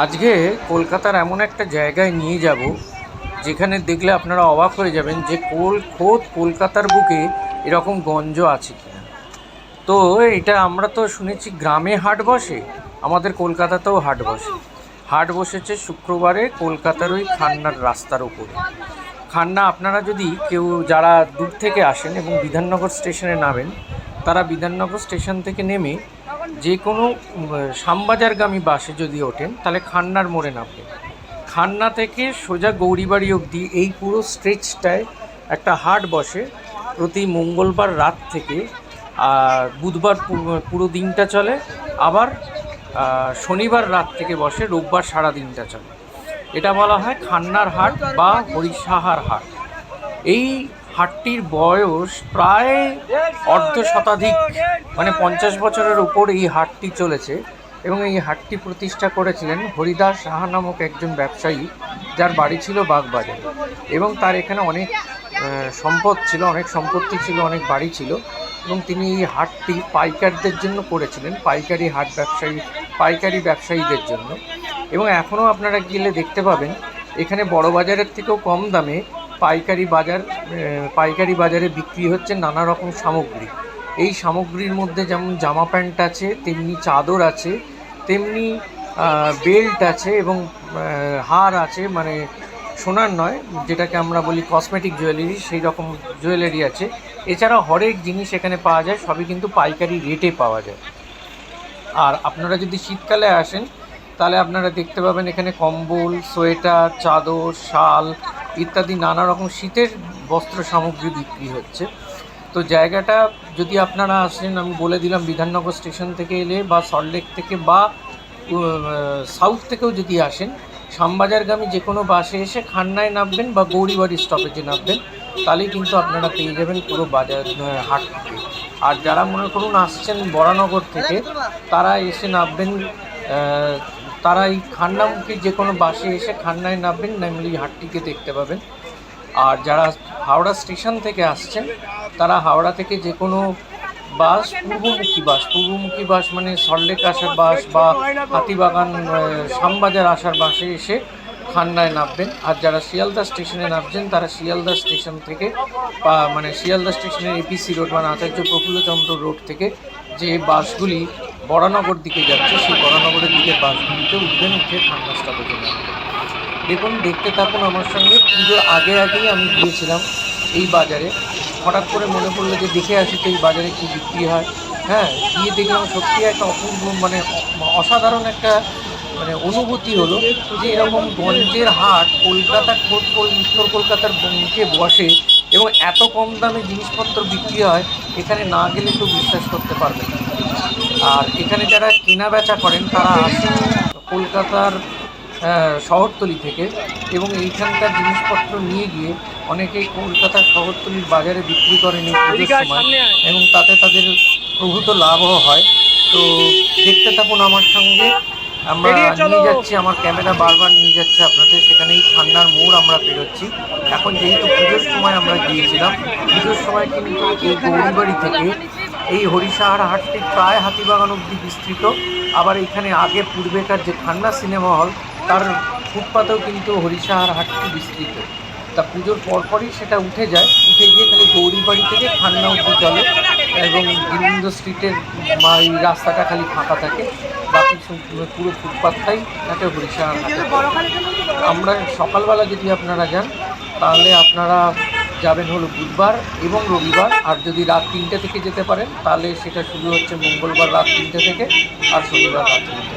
আজকে কলকাতার এমন একটা জায়গায় নিয়ে যাব, যেখানে দেখলে আপনারা অবাক হয়ে যাবেন যে কোল খোদ কলকাতার বুকে এরকম গঞ্জ আছে কিনা। তো এটা আমরা তো শুনেছি গ্রামে হাট বসে, আমাদের কলকাতাতেও হাট বসে। হাট বসেছে শুক্রবারে কলকাতার ওই খান্নার রাস্তার উপরে। খান্না, আপনারা যদি কেউ যারা দূর থেকে আসেন এবং বিধাননগর স্টেশনে নামেন, তারা বিধাননগর স্টেশন থেকে নেমে যে কোনো শ্যামবাজারগামী বাসে যদি ওঠেন, তাহলে খান্নার মোড়ে নামবেন। খান্না থেকে সোজা গৌরীবাড়ি অবধি এই পুরো স্ট্রেচটায় একটা হাট বসে প্রতি মঙ্গলবার রাত থেকে বুধবার পুরো দিনটা চলে। আবার শনিবার রাত থেকে বসে, রোববার সারা দিনটা চলে। এটা বলা হয় খান্নার হাট বা হরিশাহার হাট। এই হাটটির বয়স প্রায় অর্ধ শতাধিক মানে পঞ্চাশ বছরের উপর এই হাটটি চলেছে এবং এই হাটটি প্রতিষ্ঠা করেছিলেন হরিদাস সাহা নামক একজন ব্যবসায়ী যার বাড়ি ছিল বাগবাজারে এবং তার এখানে অনেক সম্পদ ছিল, অনেক সম্পত্তি ছিল, অনেক বাড়ি ছিল এবং তিনি এই হাটটি পাইকারদের জন্য করেছিলেন, পাইকারি হাট ব্যবসায়ী, পাইকারি ব্যবসায়ীদের জন্য এবং এখনও আপনারা গেলে দেখতে পাবেন এখানে বড় বাজারের থেকেও কম দামে পাইকারি বাজার পাইকারি বাজারে বিক্রি হচ্ছে নানা রকম সামগ্রী। এই সামগ্রীর মধ্যে যেমন জামা প্যান্ট আছে, তেমনি চাদর আছে, তেমনি বেল্ট আছে এবং হার আছে মানে সোনার নয়, যেটাকে আমরা বলি কসমেটিক জুয়েলারি সেই রকম জুয়েলারি আছে। এছাড়া হরেক জিনিস এখানে পাওয়া যায়, সবই কিন্তু পাইকারি রেটে পাওয়া যায়। আর আপনারা যদি শীতকালে আসেন, তাহলে আপনারা দেখতে পাবেন এখানে কম্বল, সোয়েটার, চাদর, শাল ইত্যাদি নানা রকম শীতের বস্ত্র সামগ্রী বিক্রি হচ্ছে। তো জায়গাটা যদি আপনারা আসেন, আমি বলে দিলাম বিধাননগর স্টেশন থেকে এলে বা সল্টলেক থেকে বা সাউথ থেকেও যদি আসেন, শ্যামবাজারগামী যে কোনো বাসে এসে খান্নায় নামবেন বা গৌরীবাড়ি স্টপেজে নামবেন, তাহলেই কিন্তু আপনারা পেয়ে যাবেন পুরো বাজার হাট থেকে। আর যারা মনে করুন আসছেন বরানগর থেকে, তারা এসে নামবেন তারা এই খান্নামুখী যে কোনো বাসে এসে খান্নায় নামবেন নামলে হাটটিকে দেখতে পাবেন। আর যারা হাওড়া স্টেশন থেকে আসছেন তারা হাওড়া থেকে যে কোনো বাস পূর্বমুখী বাস পূর্বমুখী বাস মানে সল্টলেক আসার বাস বা হাতিবাগান আহ, শ্যামবাজার আসার বাসে এসে খান্নায় নামবেন। আর যারা শিয়ালদা স্টেশনে নামছেন তারা শিয়ালদা স্টেশন থেকে বা মানে শিয়ালদা স্টেশনের এপিসি রোড মানে আচার্য প্রফুল্লচন্দ্র রোড থেকে যে বাসগুলি বরানগর দিকে যাচ্ছে, সেই বরানগরের দিকে বাসগুলিতে উঠবেন, উঠে খান্না স্টপেজে নামবেন দেখুন, দেখতে থাকুন আমার সঙ্গে। পুজোর আগে আগেই আমি গিয়েছিলাম এই বাজারে। হঠাৎ করে মনে পড়ল যে দেখে আসি তো এই বাজারে কী বিক্রি হয়। হ্যাঁ গিয়ে দেখলাম সত্যি একটা অপূর্ব মানে অসাধারণ একটা মানে অনুভূতি হলো যে এরকম গঞ্জের হাট কলকাতার কল- উত্তর কলকাতার মুখে বসে এবং এত কম দামে জিনিসপত্র বিক্রি হয়, এখানে না গেলে কেউ বিশ্বাস করতে পারবে না। আর এখানে যারা কেনা বেচা করেন তারা আসেন কলকাতার শহরতলি থেকে এবং এইখানকার জিনিসপত্র নিয়ে গিয়ে অনেকেই কলকাতার শহরতলির বাজারে বিক্রি করেন এই পুজোর সময় এবং তাতে তাদের প্রভূত লাভও হয়। তো দেখতে থাকুন আমার সঙ্গে। আমরা নিয়ে যাচ্ছি আমার ক্যামেরা বারবার নিয়ে যাচ্ছে আপনাদের। সেখানে এই ঠান্ডার মোড় আমরা পেরোচ্ছি এখন যেহেতু পুজোর সময় আমরা গিয়েছিলাম পুজোর সময় কিন্তু এই গৌরীবাড়ি থেকে এই হরিশাহার হাটটি প্রায় হাতিবাগান অব্দি বিস্তৃত। আবার এখানে আগে পূর্বেকার যে ঠান্ডা সিনেমা হল, তার ফুটপাতেও কিন্তু হরিশাহার হাটটি বিস্তৃত। তা পুজোর পরপরই সেটা উঠে যায়। উঠে গিয়ে খালি গৌরীবাড়ি থেকে ঠান্ডা অব্দি চলে এবং গোবিন্দ স্ট্রিটের এই রাস্তাটা খালি ফাঁকা থাকে। বাকি পুরো ফুটপাতটাই থাকে হরিশাহার হাটে। আমরা সকালবেলা যদি আপনারা যান, তাহলে আপনারা যাবেন হলো বুধবার এবং রবিবার, আর যদি রাত তিনটে থেকে যেতে পারেন, তাহলে সেটা শুরু হচ্ছে মঙ্গলবার রাত তিনটে থেকে আর শনিবার রাত তিনটে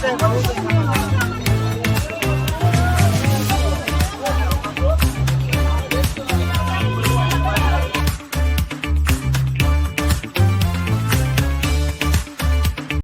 对在。